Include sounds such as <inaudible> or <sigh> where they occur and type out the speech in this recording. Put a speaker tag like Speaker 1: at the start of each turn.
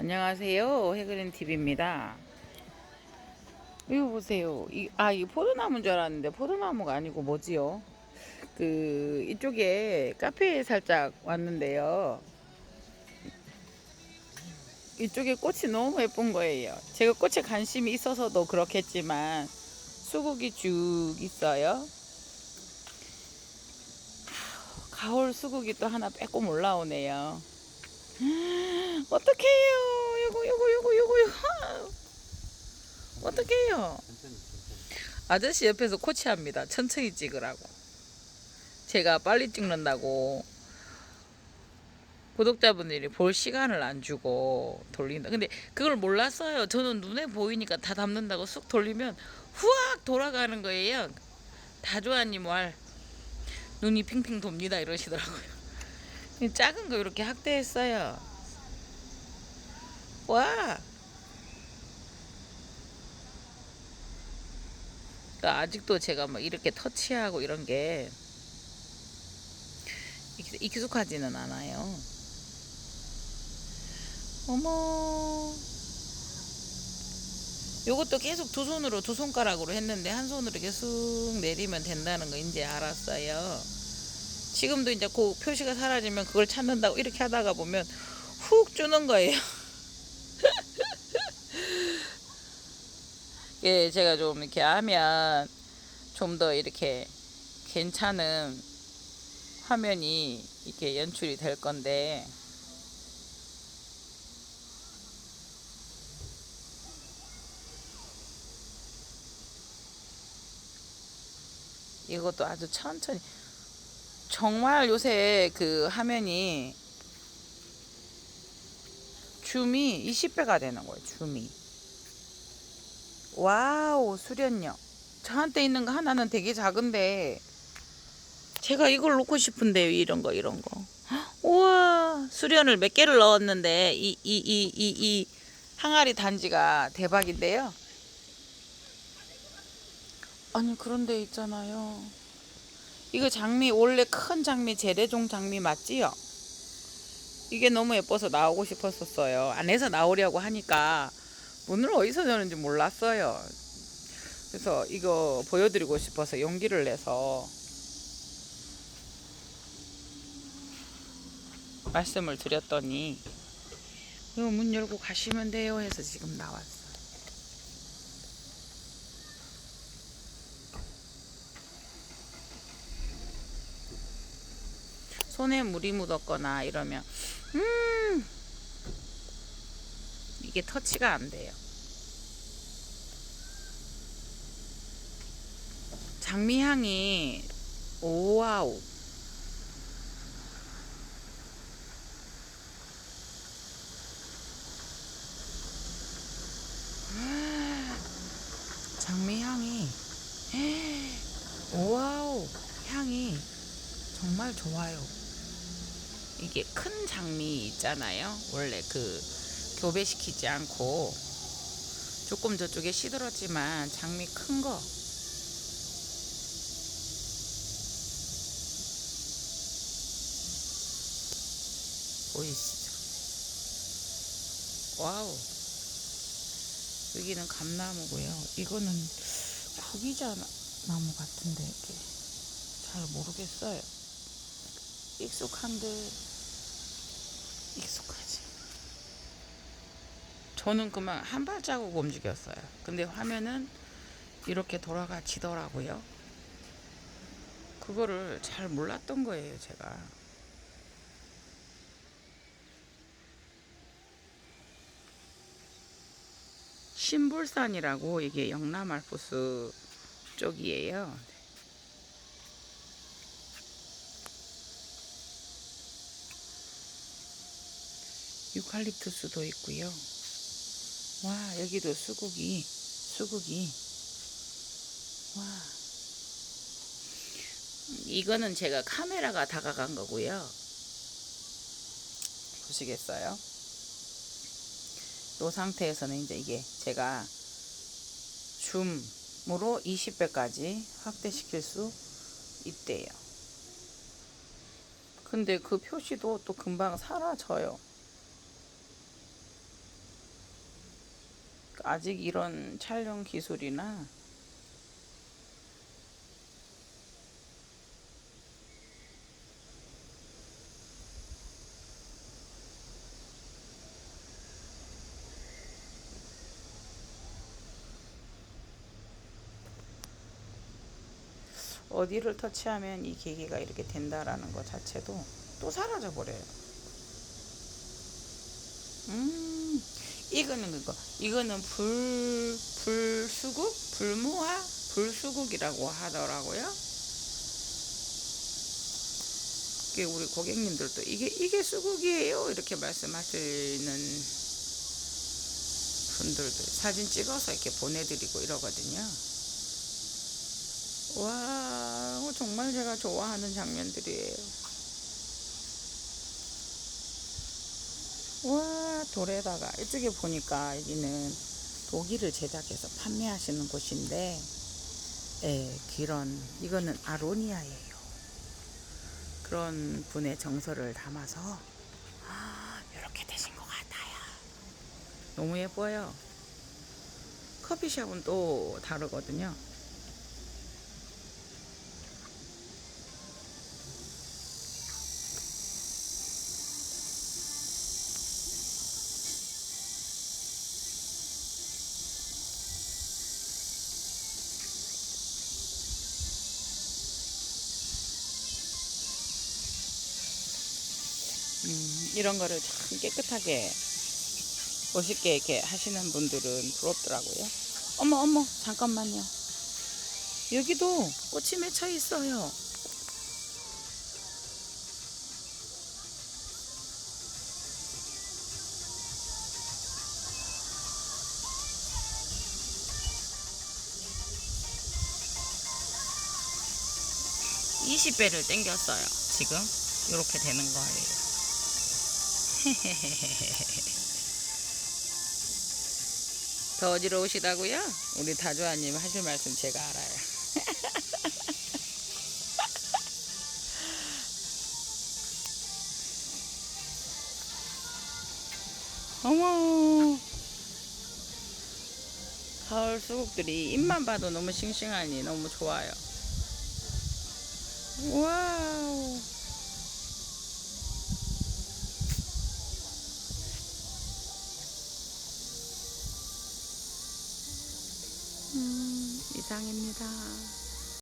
Speaker 1: 안녕하세요. 해그린 TV입니다. 이거 보세요. 이, 아, 이 포도나무인 줄 알았는데 포도나무가 아니고 뭐지요? 그 이쪽에 카페에 살짝 왔는데요. 이쪽에 꽃이 너무 예쁜 거예요. 제가 꽃에 관심이 있어서도 그렇겠지만 수국이 쭉 있어요. 가을 수국이 또 하나 빼꼼 올라오네요. 어떡해요. 요거 요거 요거 요거 요거. 어떡해요. 아저씨 옆에서 코치합니다. 천천히 찍으라고. 제가 빨리 찍는다고 구독자분들이 볼 시간을 안 주고 돌린다. 근데 그걸 몰랐어요. 저는 눈에 보이니까 다 담는다고 쑥 돌리면 후악 돌아가는 거예요. 다조아님 말 눈이 핑핑 돕니다 이러시더라고요. 이 <laughs> 작은 거 이렇게 확대했어요. 와. 그러니까 아직도 제가 막 이렇게 터치하고 이런 게 익- 익숙하지는 않아요. 어머. 요것도 계속 두 손으로 두 손가락으로 했는데 한 손으로 쑥 내리면 된다는 거 이제 알았어요. 지금도 이제 그 표시가 사라지면 그걸 찾는다고 이렇게 하다가 보면 훅 주는 거예요. <laughs> 예, 제가 좀 이렇게 하면 좀 더 이렇게 괜찮은 화면이 이렇게 연출이 될 건데. 이것도 아주 천천히. 정말 요새 그 화면이 줌이 20배가 되는 거예요 줌이. 와우 수련력 저한테 있는 거 하나는 되게 작은데 제가 이걸 놓고 싶은데요 이런 거 이런 거. 우와 수련을 몇 개를 넣었는데 이 이 이 이 이 항아리 단지가 대박인데요. 아니 그런데 있잖아요. 이거 장미 원래 큰 장미 재래종 장미 맞지요? 이게 너무 예뻐서 나오고 싶었었어요. 안에서 나오려고 하니까 문을 어디서 여는지 몰랐어요. 그래서 이거 보여드리고 싶어서 용기를 내서 말씀을 드렸더니 이거 문 열고 가시면 돼요 해서 지금 나왔어요. 손에 물이 묻었거나 이러면 음 이게 터치가 안 돼요. 장미 향이 오와우 장미 향이 오와우 향이 정말 좋아요. 이게 큰 장미 있잖아요. 원래 그 교배시키지 않고 조금 저쪽에 시들었지만 장미 큰 거. 보이시죠? 와우. 여기는 감나무고요. 이거는 구기자 나무 같은데 이게 잘 모르겠어요. 익숙한데 익숙하지. 저는 그만 한 발자국 움직였어요. 근데 화면은 이렇게 돌아가지더라고요. 그거를 잘 몰랐던 거예요, 제가. 신불산이라고 이게 영남 알프스 쪽이에요. 유칼립투스도 있고요. 와 여기도 수국이 수국이 와 이거는 제가 카메라가 다가간 거고요. 보시겠어요? 이 상태에서는 이제 이게 제가 줌으로 20배까지 확대시킬 수 있대요. 근데 그 표시도 또 금방 사라져요. 아직 이런 촬영 기술이나 어디를 터치하면 이 계기가 이렇게 된다라는 것 자체도 또 사라져 버려요. 음, 이거는 그거. 이거는 불 불수국, 불무화, 불수국이라고 하더라고요. 이게 우리 고객님들도 이게 이게 수국이에요 이렇게 말씀하시는 분들도 사진 찍어서 이렇게 보내드리고 이러거든요. 와, 어, 정말 제가 좋아하는 장면들이에요. 와, 돌에다가 이쪽에 보니까 여기는 도기를 제작해서 판매하시는 곳인데, 예, 그런 이거는 아로니아예요. 그런 분의 정서를 담아서 아, 이렇게 되신 것 같아요. 너무 예뻐요. 커피숍은 또 다르거든요. 이런 거를 참 깨끗하게 멋있게 이렇게 하시는 분들은 부럽더라고요. 어머 어머 잠깐만요. 여기도 꽃이 맺혀 있어요. 이십 배를 땡겼어요. 지금 이렇게 되는 거예요. <laughs> 더 어지러우시다고요? 우리 다조아님 하실 말씀 제가 알아요. <laughs> 어머. 가을 수국들이 입만 봐도 너무 싱싱하니 너무 좋아요. 와. 이상입니다.